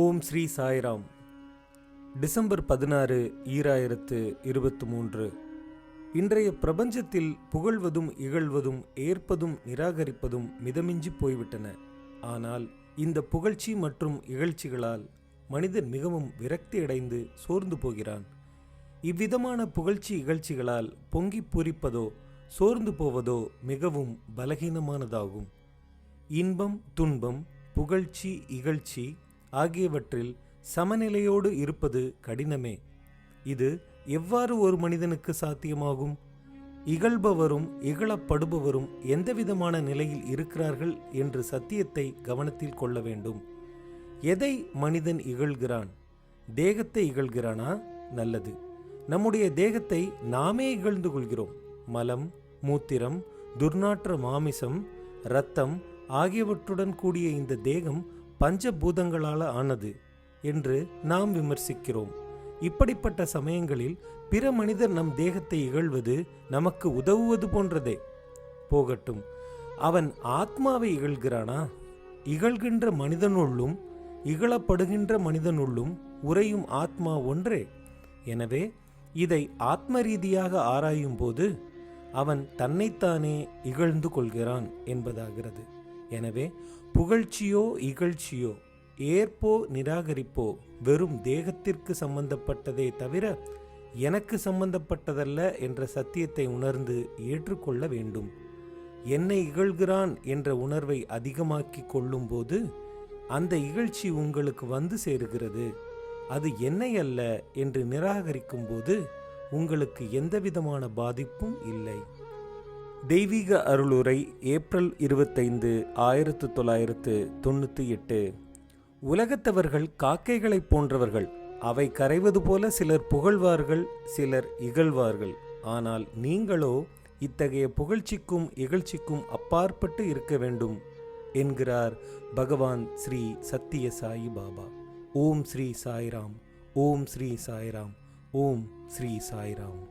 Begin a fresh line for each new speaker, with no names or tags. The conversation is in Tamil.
ஓம் ஸ்ரீ சாய்ராம். டிசம்பர் பதினாறு ஈராயிரத்து இருபத்தி மூன்று இன்றைய பிரபஞ்சத்தில் புகழ்வதும் இகழ்வதும் ஏற்பதும் நிராகரிப்பதும் மிதமிஞ்சி போய்விட்டன. ஆனால் இந்த புகழ்ச்சி மற்றும் இகழ்ச்சிகளால் மனிதன் மிகவும் விரக்தியடைந்து சோர்ந்து போகிறான். இவ்விதமான புகழ்ச்சி இகழ்ச்சிகளால் பொங்கி பூரிப்பதோ சோர்ந்து போவதோ மிகவும் பலகீனமானதாகும். இன்பம் துன்பம் புகழ்ச்சி இகழ்ச்சி ஆகியவற்றில் சமநிலையோடு இருப்பது கடினமே. இது எவ்வாறு ஒரு மனிதனுக்கு சாத்தியமாகும்? இகழ்பவரும் இகழப்படுபவரும் எந்தவிதமான நிலையில் இருக்கிறார்கள் என்று சத்தியத்தை கவனத்தில் கொள்ள வேண்டும். எதை மனிதன் இகழ்கிறான்? தேகத்தை இகழ்கிறானா? நல்லது. நம்முடைய தேகத்தை நாமே இகழ்ந்து கொள்கிறோம். மலம் மூத்திரம் துர்நாற்ற மாமிசம் இரத்தம் ஆகியவற்றுடன் கூடிய இந்த தேகம் பஞ்சபூதங்களால் ஆனது என்று நாம் விமர்சிக்கிறோம். இப்படிப்பட்ட சமயங்களில் பிற மனிதர் நம் தேகத்தை இகழ்வது நமக்கு உதவுவது போன்றதே. போகட்டும் அவன் ஆத்மாவை இகழ்கிறானா? இகழ்கின்ற மனிதனுள்ளும் இகழப்படுகின்ற மனிதனுள்ளும் உறையும் ஆத்மா ஒன்றே. எனவே இதை ஆத்ம ரீதியாக ஆராயும் போது அவன் தன்னைத்தானே இகழ்ந்து கொள்கிறான் என்பதாகிறது. எனவே புகழ்ச்சியோ இகழ்ச்சியோ ஏற்போ நிராகரிப்போ வெறும் தேகத்திற்கு சம்பந்தப்பட்டதே தவிர எனக்கு சம்பந்தப்பட்டதல்ல என்ற சத்தியத்தை உணர்ந்து ஏற்றுக்கொள்ள வேண்டும். என்னை இகழ்கிறான் என்ற உணர்வை அதிகமாக்கிக் கொள்ளும்போது அந்த இகழ்ச்சி உங்களுக்கு வந்து சேருகிறது. அது என்னை அல்ல என்று நிராகரிக்கும்போது உங்களுக்கு எந்தவிதமான பாதிப்பும் இல்லை. தெய்வீக அருளுரை ஏப்ரல் இருபத்தைந்து ஆயிரத்து தொள்ளாயிரத்து தொண்ணூற்றி எட்டு. உலகத்தவர்கள் காக்கைகளைப் போன்றவர்கள் அவை கரைவது போல சிலர் புகழ்வார்கள் சிலர் இகழ்வார்கள். ஆனால் நீங்களோ இத்தகைய புகழ்ச்சிக்கும் இகழ்ச்சிக்கும் அப்பாற்பட்டு இருக்க வேண்டும் என்கிறார் பகவான் ஸ்ரீ சத்திய சாயி பாபா. ஓம் ஸ்ரீ சாய்ராம் ஓம் ஸ்ரீ சாய்ராம் ஓம் ஸ்ரீ சாய்ராம்.